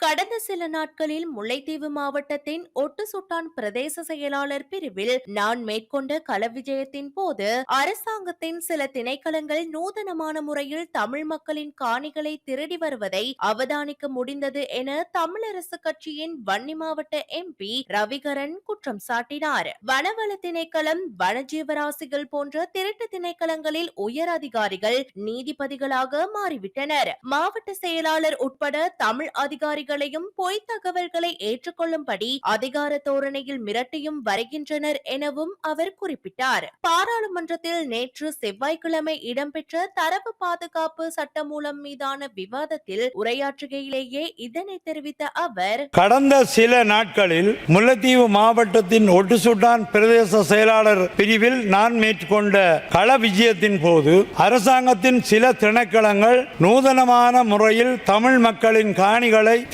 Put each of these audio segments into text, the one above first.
கடந்த சில நாட்களில் முல்லைத்தீவு மாவட்டத்தின் ஒட்டுசுட்டான் பிரதேச செயலாளர் பிரிவில் நான் மேற்கொண்ட களவிஜயத்தின் போது அரசாங்கத்தின் சில திணைக்களங்கள் நூதனமான முறையில் தமிழ் மக்களின் காணிகளை திருடி வருவதை அவதானிக்க முடிந்தது என தமிழரசு கட்சியின் வன்னி மாவட்ட எம்பி ரவிகரன் குற்றம் சாட்டினார். வனவள திணைக்களம் வனஜீவராசிகள் போன்ற திருட்டு திணைக்களங்களில் உயர் அதிகாரிகள் நீதிபதிகளாக மாறிவிட்டனர். மாவட்ட செயலாளர் உட்பட தமிழ் அதிகாரிகள் செய்திகளையும் பொய் தகவல்களை ஏற்றுக்கொள்ளும்படி அதிகார தோரணையில் மிரட்டியும் வருகின்றனர் எனவும் அவர் குறிப்பிட்டார். பாராளுமன்றத்தில் நேற்று செவ்வாய்க்கிழமை இடம்பெற்ற தரவு பாதுகாப்பு சட்டமூலம் மீதான விவாதத்தில் உரையாற்றுகையிலேயே இதனை தெரிவித்த அவர் கடந்த சில நாட்களில் முல்லைத்தீவு மாவட்டத்தின் ஒட்டுசுட்டான் பிரதேச செயலாளர் பிரிவில் நான் மேற்கொண்ட கள விஜயத்தின் போது அரசாங்கத்தின் சில திணைக்களங்கள் நூதனமான முறையில் தமிழ் மக்களின் காணிகளை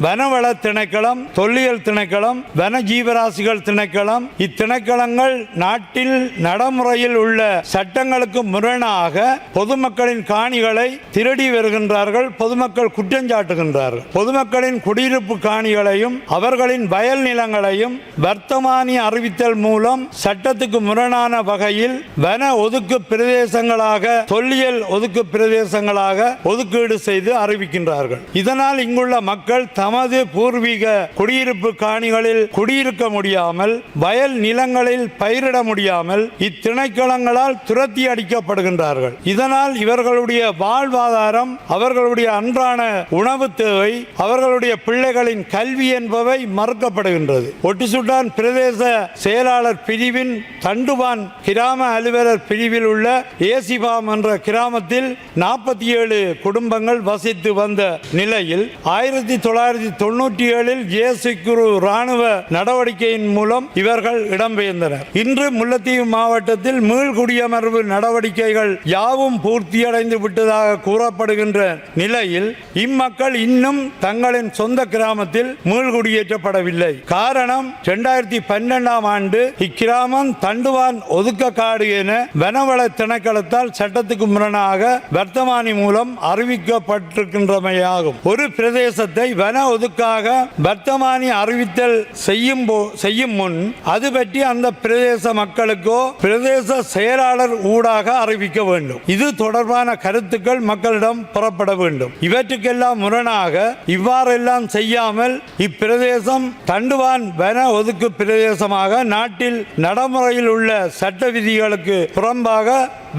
வனவள திணைக்களம் தொல்லியல் திணைக்களம் வன ஜீவராசிகள் திணைக்களம் இத்திணைக்களங்கள் நாட்டில் நடைமுறையில் உள்ள சட்டங்களுக்கு முரணாக பொதுமக்களின் காணிகளை திருடி வருகின்றார்கள் பொதுமக்கள் குற்றஞ்சாட்டுகின்றார்கள் பொதுமக்களின் குடியிருப்பு காணிகளையும் அவர்களின் வயல் நிலங்களையும் வர்த்தமானி அறிவித்தல் மூலம் சட்டத்துக்கு முரணான வகையில் வன ஒதுக்கு பிரதேசங்களாக தொல்லியல் ஒதுக்கு பிரதேசங்களாக ஒதுக்கீடு செய்து அறிவிக்கின்றார்கள். இதனால் இங்குள்ள மக்கள் தமது பூர்வீக குடியிருப்பு காணிகளில் குடியிருக்க முடியாமல் வயல் நிலங்களில் பயிரிட முடியாமல் இத்திணைக்களங்களால் துரத்தி அடிக்கப்படுகின்றார்கள். இதனால் இவர்களுடைய வாழ்வாதாரம் அவர்களுடைய அன்றான உணவு தேவை அவர்களுடைய பிள்ளைகளின் கல்வி என்பவை மறுக்கப்படுகின்றது. ஒட்டுசுட்டான் பிரதேச செயலாளர் பிரிவின் தண்டுவான் கிராம அலுவலர் பிரிவில் உள்ள ஏசிபாம் என்ற கிராமத்தில் நாற்பத்தி ஏழு குடும்பங்கள் வசித்து வந்த நிலையில் ஆயிரத்தி தொள்ளாயிரத்தி தொண்ணூற்றி ஏழில் ஜேசிக்குரு ராணுவ நடவடிக்கையின் மூலம் இவர்கள் இடம்பெயர்ந்தனர். இன்று முல்லத்தீவு மாவட்டத்தில் மீள்குடியமர்வு நடவடிக்கைகள் யாவும் பூர்த்தியடைந்து விட்டதாக கூறப்படுகின்ற நிலையில் இம்மக்கள் இன்னும் தங்களின் சொந்த கிராமத்தில் மீள்குடியேற்றப்படவில்லை. காரணம் இரண்டாயிரத்தி பன்னெண்டாம் ஆண்டு இக்கிராமம் தண்டுவான் ஒதுக்க காடு என வனவள திணைக்களத்தால் சட்டத்துக்கு முரணாக வர்த்தமானி மூலம் அறிவிக்கப்பட்டிருக்கின்றமையாகும். ஒரு பிரதேசத்தை வன ஒதுக்காக வர்த்தமானி அறிவித்தல் செய்யும் செய்யும் முன் அது பற்றி அந்த பிரதேச மக்களுக்கோ பிரதேச செயலாளர் ஊடாக அறிவிக்க வேண்டும். இது தொடர்பான கருத்துக்கள் மக்களிடம் புறப்பட வேண்டும். இவற்றுக்கெல்லாம் முரணாக இவ்வாறெல்லாம் செய்யாமல் இப்பிரதேசம் தண்டுவான் வன ஒதுக்கு பிரதேசமாக நாட்டில் நடைமுறையில் உள்ள சட்ட விதிகளுக்கு புறம்பாக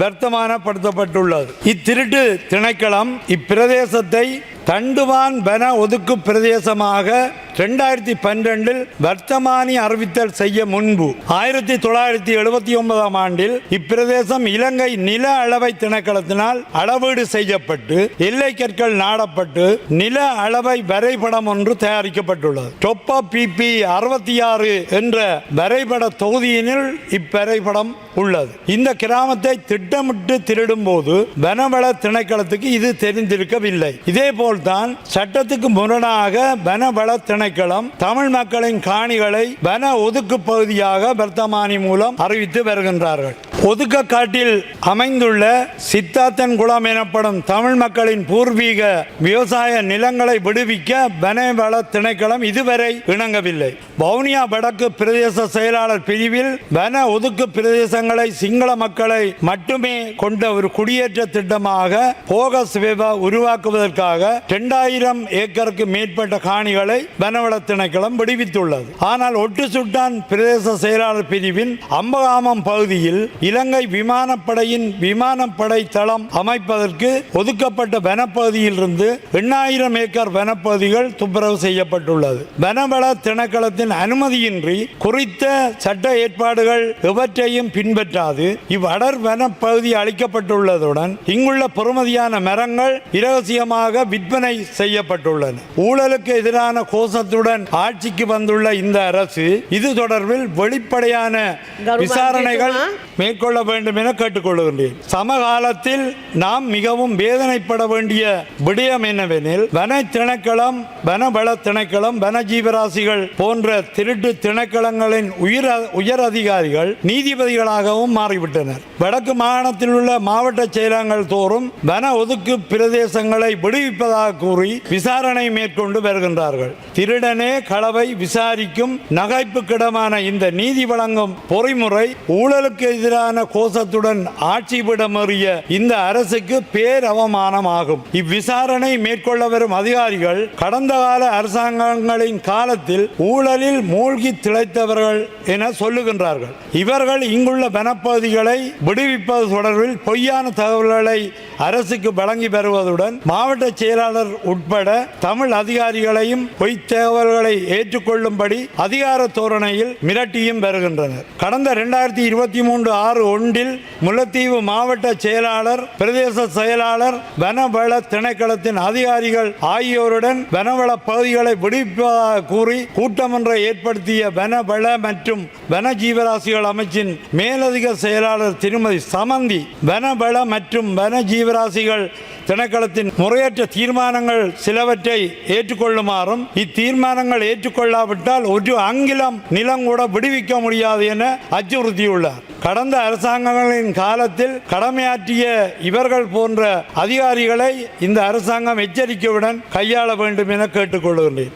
வர்த்தமானப்படுத்தப்பட்டுள்ளது. இத்திருட்டு திணைக்களம் இப்பிரதேசத்தை தண்டுவான் வன ஒதுக்கு பிரதேசமாக ரெண்டாயிரத்தி பன்னிரெண்டில் வர்த்தமானி அறிவித்தல் செய்ய முன்பு ஆயிரத்தி தொள்ளாயிரத்தி எழுபத்தி ஒன்பதாம் ஆண்டில் இப்பிரதேசம் இலங்கை நில அளவை திணைக்களத்தினால் அளவீடு செய்யப்பட்டு எல்லை கற்கள் நாடப்பட்டு நில அளவை வரைபடம் ஒன்று தயாரிக்கப்பட்டுள்ளது. டொப்பா பிபி அறுபத்தி ஆறு என்ற வரைபட தொகுதியினில் இவ்வரைபடம் உள்ளது. இந்த கிராமத்தை திட்டமிட்டு திருடும் போது வனவள திணைக்களத்துக்கு இது தெரிந்திருக்கவில்லை. இதே போல்தான் சட்டத்துக்கு முரணாக வனவள திணைக்களம் தமிழ் மக்களின் காணிகளை வன ஒதுக்கு பகுதியாக வர்த்தமானி மூலம் அறிவித்து வருகின்றார்கள். ஒதுக்க காட்டில் அமைந்துள்ள சித்தாத்தன் குளம் எனப்படும் தமிழ் மக்களின் பூர்வீக விவசாய நிலங்களை விடுவிக்க வனவள திணைக்களம் இதுவரை இணங்கவில்லை. வவுனியா வடக்கு பிரதேச செயலாளர் பிரிவில் வன ஒதுக்கு பிரதேசங்களை சிங்கள மக்களை மட்டுமே கொண்ட ஒரு குடியேற்ற திட்டமாக போகஸ் வேவா உருவாக்குவதற்காக இரண்டாயிரம் ஏக்கருக்கு மேற்பட்ட காணிகளை வனவள திணைக்களம் விடுவித்துள்ளது. ஆனால் ஒட்டு சுட்டான் பிரதேச செயலாளர் பிரிவின் அம்பகாமம் பகுதியில் இலங்கை விமானப்படையின் விமானப்படை தளம் அமைப்பதற்கு ஒதுக்கப்பட்ட வனப்பகுதியில் இருந்து எண்ணாயிரம் ஏக்கர் வனப்பகுதிகள் துப்புரவு செய்யப்பட்டுள்ளது வனவள திணைக்களத்தின் அனுமதியின்றி குறித்த சட்ட ஏற்பாடுகள் எவற்றையும் பின்பற்றாது இவ்வடர் வனப்பகுதி அளிக்கப்பட்டுள்ளதுடன் இங்குள்ள பெறுமதியான மரங்கள் இரகசியமாக விற்பனை செய்யப்பட்டுள்ளன ஊழலுக்கு எதிரான கோஷத்துடன் ஆட்சிக்கு வந்துள்ள இந்த அரசு இது தொடர்பில் வெளிப்படையான விசாரணைகள் அன்பேசுமா. கொள்ள வேண்டும் என கேட்டுக்கொள்கின்றேன் சமகாலத்தில் நாம் மிகவும் வேதனைப்பட வேண்டிய விடயம் என்னவெனில் வன திணைக்களம் வனவள திணைக்களம் வன ஜீவராசிகள் போன்ற திருட்டு திணைக்களங்களின் உயர் உயர் அதிகாரிகள் நீதிபதிகளாகவும் மாறிவிட்டனர். வடக்கு மாகாணத்தில் உள்ள மாவட்ட செயலகங்கள் தோறும் வன ஒதுக்கு பிரதேசங்களை விடுவிப்பதாக கூறி விசாரணை மேற்கொண்டு வருகின்றார்கள். திருடனே களவை விசாரிக்கும் நகைப்புக்கிடமான இந்த நீதி வழங்கும் பொறிமுறை ஊழலுக்கு எதிரான கோஷத்துடன் ஆட்சி விடமறிய இந்த அரசுக்கு பேரவமானம் ஆகும் இவ்விசாரணை மேற்கொள்ள வரும் அதிகாரிகள் கடந்த கால அரசாங்கங்களின் காலத்தில் ஊழலில் மூழ்கி திளைத்தவர்கள் என சொல்லுகின்றார்கள். இவர்கள் இங்குள்ள வனப்பகுதிகளை விடுவிப்பது தொடர்பில் பொய்யான தகவல்களை அரசுக்கு வழங்கி வருவதுடன் மாவட்ட செயலாளர் உட்பட தமிழ் அதிகாரிகளையும் பொய் தகவல்களை ஏற்றுக்கொள்ளும்படி அதிகார தோரணையில் மிரட்டியும் வருகின்றனர். கடந்த இரண்டாயிரத்தி இருபத்தி மூன்று ஆறு ஒன்றில் முல்லைத்தீவு மாவட்ட செயலாளர் பிரதேச செயலாளர் வனவள திணைக்களத்தின் அதிகாரிகள் ஆகியோருடன் வனவள பகுதிகளை விடுவிப்பதாக கூறி கூட்டமொன்றை ஏற்படுத்திய வனவள மற்றும் வன ஜீவராசிகள் அமைச்சின் மேலதிக செயலாளர் திருமதி சமந்தி வனவள மற்றும் வன ஜீவராசிகள் திணைக்களத்தின் முறையற்ற தீர்மானங்கள் சிலவற்றை ஏற்றுக்கொள்ளுமாறும் இத்தீர்மானங்கள் ஏற்றுக்கொள்ளாவிட்டால் ஒரு அங்கிலம் நிலம் கூட விடுவிக்க முடியாது என அச்சுறுத்தியுள்ளார். கடந்த அரசாங்கங்களின் காலத்தில் கடமையாற்றிய இவர்கள் போன்ற அதிகாரிகளை இந்த அரசாங்கம் எச்சரிக்கையுடன் கையாள வேண்டும் என கேட்டுக்கொள்கின்றேன்.